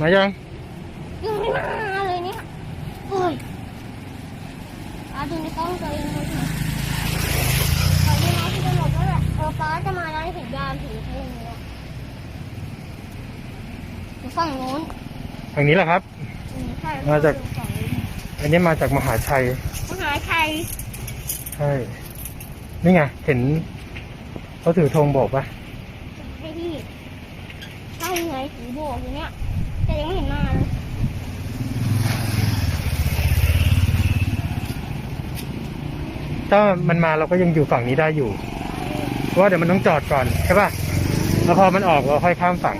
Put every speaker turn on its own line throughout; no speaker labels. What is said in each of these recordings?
มายัง
ยังไม่มาเลยเนี่ยโอ้ยป้าดูในกล้องตัวเองเลยค่ะตอนนี้น้องที่จะหลบแล้วแหละเออป้าจะมาแล้วเห็นยามถือทะเลเนี่ยอยู่ฝั่งนู้น
ทางนี้แหละครับ
อืมใช่
มาจาก
อยู่ฝั่งนู้น
อันนี้มาจากมหาชัย
มหาชัย
ใช่ นี่ไง เห็นเขาถือธงโบกปะ
ใช่พี่ใช่ไงถือโบกอยู่เนี่ย แต่ยังไม่เห็นมาเลย
ถ้ามันมาเราก็ยังอยู่ฝั่งนี้ได้อยู่เพราะว่าเดี๋ยวมันต้องจอดก่อนใช่ปะแล้วพอมันออกเราค่อยข้ามฝั่ง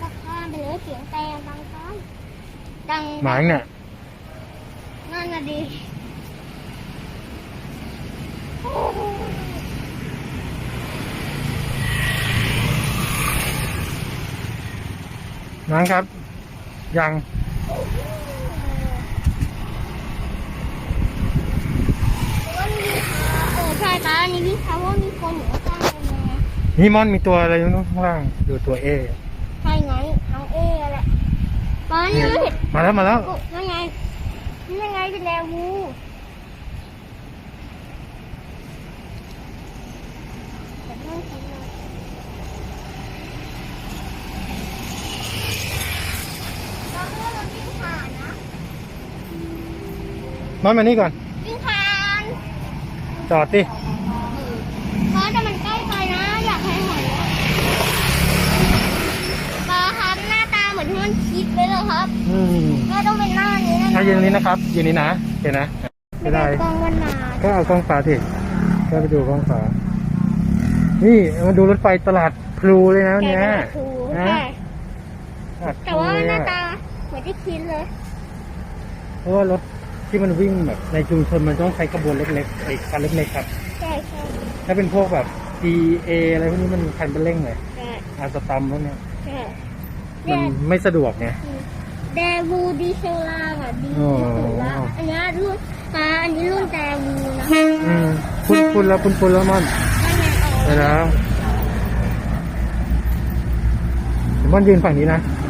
ก็ข้ามไปเลยเสียงแต่ดังข้ามดัง
หมายเนี่ย
นั่นน่ะดี
น้อ งครับ ยัง
เออใช่ตาอันนี้พี่เขาว่ามีคนอยู่ข้างๆเลยนะ
นี่มอนมีตัวอะไรอยู่ข้างล่าง ดูตัวเอ
ใช่ไงน้องเอแหละตอนนี้ไม่เห็น
มาแล้วมาแล้ว
นั่นไงนั่นไงเป็นแดวูแต่ไม่เห็นเลยตอนนี้เราวิ่งผ่านนะ
มอนมานี่ก่อน
วิ่งผ่าน
จอดดิ
เพราะแต่มันใกล้ไปนะ อยากให้หอยอะปลาครับหน้าตาเหมือนที่มันคิดไว้เลยครับ
อืม
แม่ต้องเป็นหน้านี้นะ
ถ้ายืนตรงนี้นะครับยืนนี้นะเห็นนะ
ไม่
ไม่
ได้
ได้
กล้องวันนา
ก็เอากล้องฟ้าสิก็ไปดูกล้องฟ้า นี่มาดูรถไฟตลาดพลูเลยนะวัน
แก
เนี้ย
กระทู
นะ
ใช่
ตลาดพ
แต่
ลู
ว่า
เลย
หน้า
อะ
ตาเหมือนที่คิดเลย
เพราะว่ารถ ที่มันวิ่งแบบในชุมชนมันต้องใช้กระบวนเล็กๆไอ้คันเล็กๆครับ
ใช่ใช่
ถ้าเป็นพวกแบบ D A อะไรพวกนี้มันคันเป็นเร่งเลย
ใช่
อาสตัมพวกเนี้ย
ใช่
มั
เนี่
น
ย
ไม่สะดวกไง
แดวูดีเซลล่างอะดี
อ๋อ
ที่สุดละอันนี้รุ่นอ่าอันนี้รุ่นแดวูนะ
อืมคุณคุณแล้วคุณคุณแล้วมอน
นั่นไง
ไป
เอา
แล้วเดี๋ยวมอนยืนฝั่งนี้นะ
ไ